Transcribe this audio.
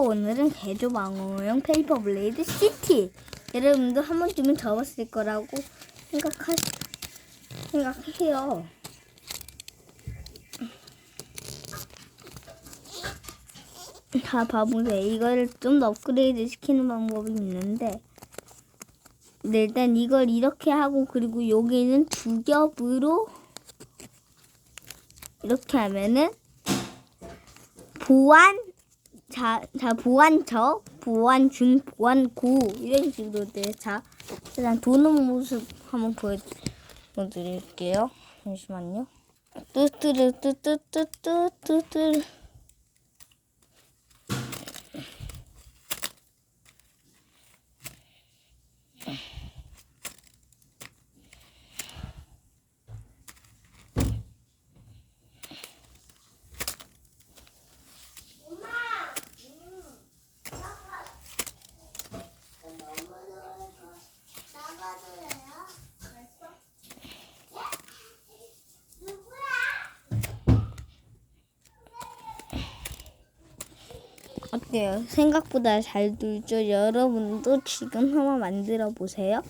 오늘은 개조망호용 페이퍼 블레이드 시티. 여러분도 한 번쯤은 접었을 거라고 생각하, 생각해요. 다 봐보세요. 이걸 좀 더 업그레이드 시키는 방법이 있는데, 네, 일단 이걸 이렇게 하고, 그리고 여기는 두 겹으로 이렇게 하면은, 보안, 자, 자, 보안저, 보안중, 보안고, 이런 식으로 돼. 자, 일단 도는 모습 한번 보여드릴게요. 잠시만요. 뚜뚜르, 뚜뚜뚜뚜, 뚜뚜 어때요? 생각보다 잘 돌죠? 여러분도 지금 한번 만들어 보세요.